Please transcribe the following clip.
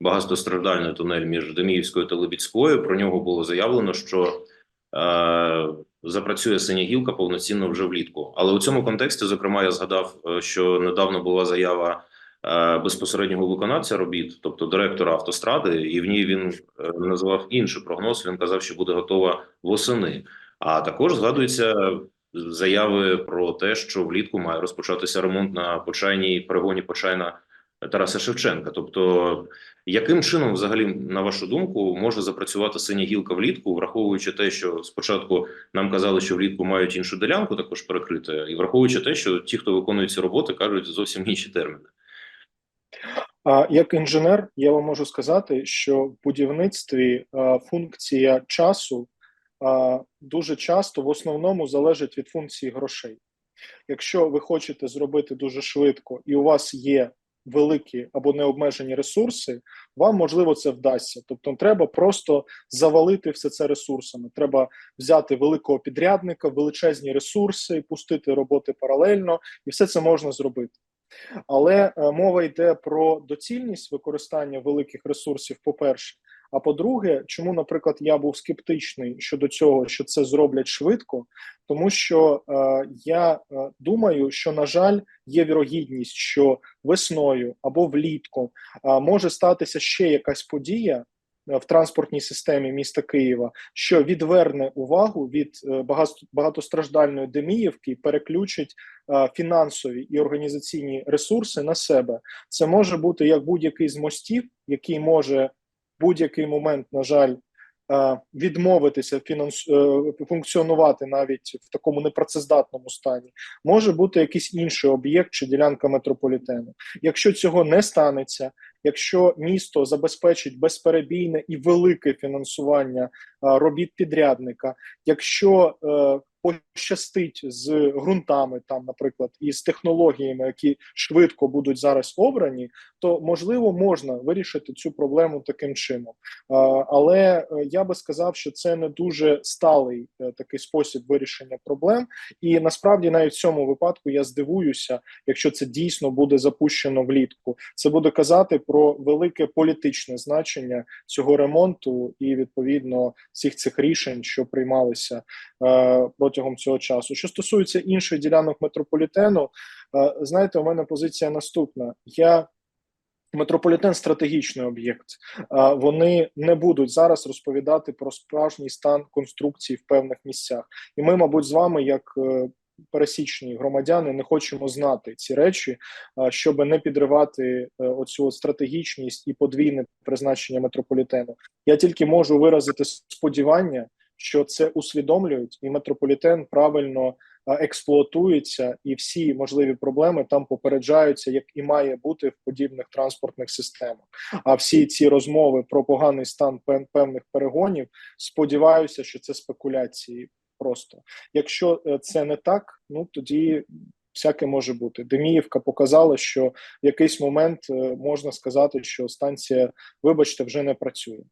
багатостраждальний тунель між Деміївською та Лебідською. Про нього було заявлено, що е, запрацює синя гілка повноцінно вже влітку. Але у цьому контексті, зокрема, я згадав, е, що недавно була заява е, безпосереднього виконавця робіт, тобто директора автостради, і в ній він е, назвав інший прогноз. Він казав, що буде готова восени. А також згадується заяви про те, що влітку має розпочатися ремонт на почайній перегоні почайна Тараса Шевченка. Тобто, яким чином, взагалі, на вашу думку, може запрацювати синя гілка влітку, враховуючи те, що спочатку нам казали, що влітку мають іншу ділянку також перекрити, і враховуючи те, що ті, хто виконує ці роботи, кажуть зовсім інші терміни. А як інженер, я вам можу сказати, що в будівництві функція часу дуже часто в основному залежить від функції грошей. Якщо ви хочете зробити дуже швидко, і у вас є великі або необмежені ресурси, вам можливо це вдасться. Тобто, треба просто завалити все це ресурсами. Треба взяти великого підрядника, величезні ресурси, пустити роботи паралельно, і все це можна зробити. Але е, мова йде про доцільність використання великих ресурсів, по-перше. А по-друге, чому, наприклад, я був скептичний щодо цього, що це зроблять швидко, тому що е, я е, думаю, що на жаль є вірогідність, що весною або влітку е, може статися ще якась подія. е, В транспортній системі міста Києва, що відверне увагу від е, багатостраждальної Деміївки і переключить фінансові і організаційні ресурси на себе. Це може бути як будь-який з мостів, який може будь-який момент, на жаль, е, відмовитися фінанс... е, функціонувати навіть в такому непрацездатному стані. Може бути якийсь інший об'єкт чи ділянка метрополітену. Якщо цього не станеться, якщо місто забезпечить безперебійне і велике фінансування е, робіт підрядника, якщо пощастить з ґрунтами, там, наприклад, і з технологіями, які швидко будуть зараз обрані, то можливо можна вирішити цю проблему таким чином. Але е, я би сказав, що це не дуже сталий е, такий спосіб вирішення проблем. І насправді навіть в цьому випадку я здивуюся, якщо це дійсно буде запущено влітку. Це буде казати про велике політичне значення цього ремонту і відповідно всіх цих рішень, що приймалися е, протягом цього часу. Що стосується інших ділянок метрополітену, е, знаєте, у мене позиція наступна. Я Метрополітен стратегічний об'єкт. А, Вони не будуть зараз розповідати про справжній стан конструкції в певних місцях. І ми, мабуть, з вами, як е, пересічні громадяни, не хочемо знати ці речі, щоб не підривати е, оцю стратегічність і подвійне призначення метрополітену. Я тільки можу виразити сподівання, що це усвідомлюють, і метрополітен правильно експлуатується, і всі можливі проблеми там попереджаються, як і має бути в подібних транспортних системах. А всі ці розмови про поганий стан певних перегонів, сподіваюся, що це спекуляції. Просто якщо е, це не так, ну тоді всяке може бути. Деміївка показала, що в якийсь момент е, можна сказати, що станція, вибачте, вже не працює.